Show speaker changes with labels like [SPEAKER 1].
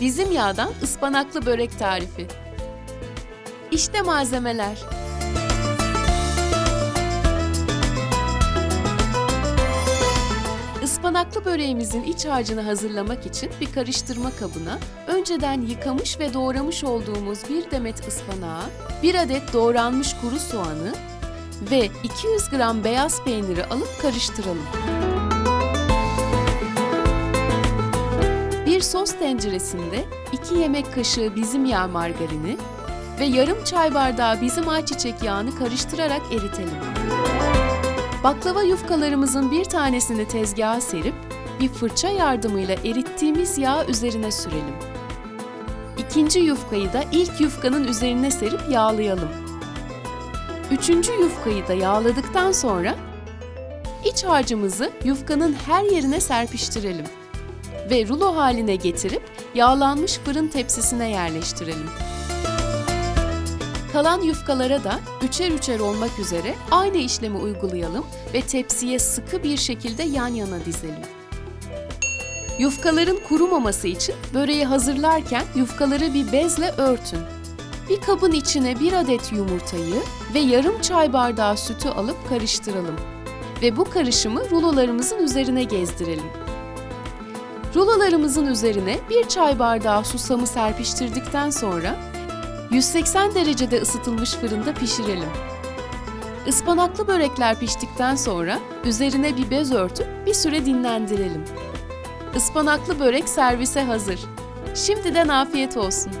[SPEAKER 1] Bizim yağdan ıspanaklı börek tarifi. İşte malzemeler. Ispanaklı böreğimizin iç harcını hazırlamak için bir karıştırma kabına önceden yıkamış ve doğramış olduğumuz bir demet ıspanağı, bir adet doğranmış kuru soğanı ve 200 gram beyaz peyniri alıp karıştıralım. Bir sos tenceresinde 2 yemek kaşığı bizim yağ margarini ve yarım çay bardağı bizim ayçiçek yağını karıştırarak eritelim. Baklava yufkalarımızın bir tanesini tezgaha serip bir fırça yardımıyla erittiğimiz yağ üzerine sürelim. İkinci yufkayı da ilk yufkanın üzerine serip yağlayalım. Üçüncü yufkayı da yağladıktan sonra iç harcımızı yufkanın her yerine serpiştirelim ve rulo haline getirip yağlanmış fırın tepsisine yerleştirelim. Kalan yufkalara da üçer üçer olmak üzere aynı işlemi uygulayalım ve tepsiye sıkı bir şekilde yan yana dizelim. Yufkaların kurumaması için böreği hazırlarken yufkaları bir bezle örtün. Bir kabın içine bir adet yumurtayı ve yarım çay bardağı sütü alıp karıştıralım. Ve bu karışımı rulolarımızın üzerine gezdirelim. Rulolarımızın üzerine bir çay bardağı susamı serpiştirdikten sonra 180 derecede ısıtılmış fırında pişirelim. Ispanaklı börekler piştikten sonra üzerine bir bez örtüp bir süre dinlendirelim. Ispanaklı börek servise hazır. Şimdiden afiyet olsun.